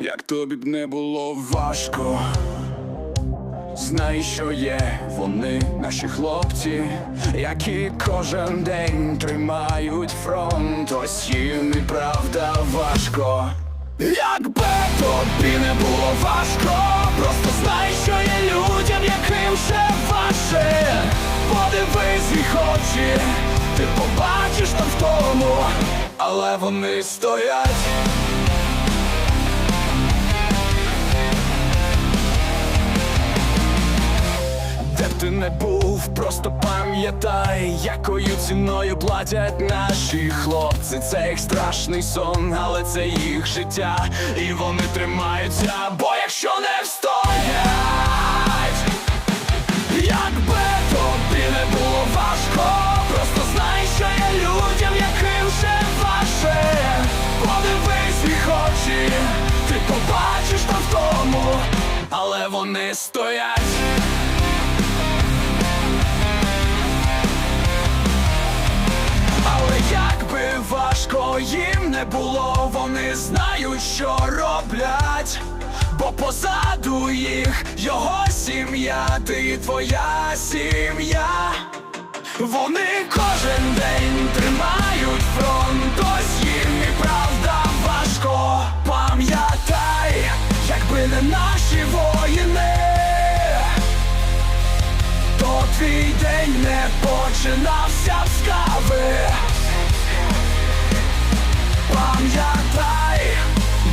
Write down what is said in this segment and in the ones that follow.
Як тобі б не було важко, знай, що є вони, наші хлопці, які кожен день тримають фронт, ось їм і правда важко. Якби тобі не було важко, просто знай, що є людям, очі, ти побачиш там в тому, але вони стоять. Де б ти не був, просто пам'ятай, якою ціною платять наші хлопці. Це їх страшний сон, але це їх життя, і вони тримаються, бо якщо не встоять, але вони стоять. Але як би важко їм не було, вони знають, що роблять, бо позаду їх його сім'я, ти твоя сім'я. Вони кожен день тримають не наші воїни то твій день не починався з кави Пам'ятай,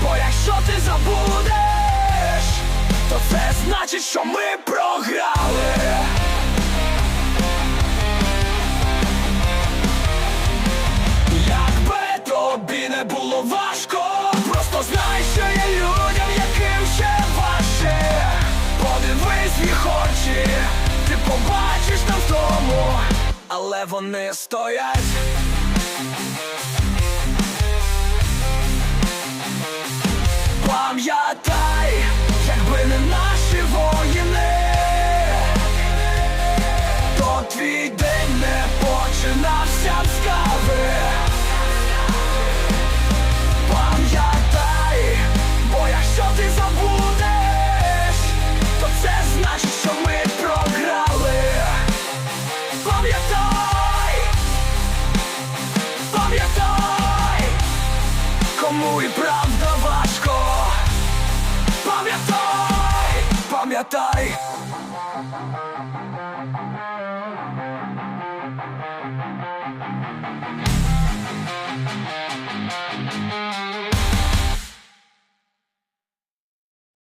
бо якщо ти забудеш, то це значить, що ми програли. Але вони стоять. Кому і правда важко. Пам'ятай, пам'ятай.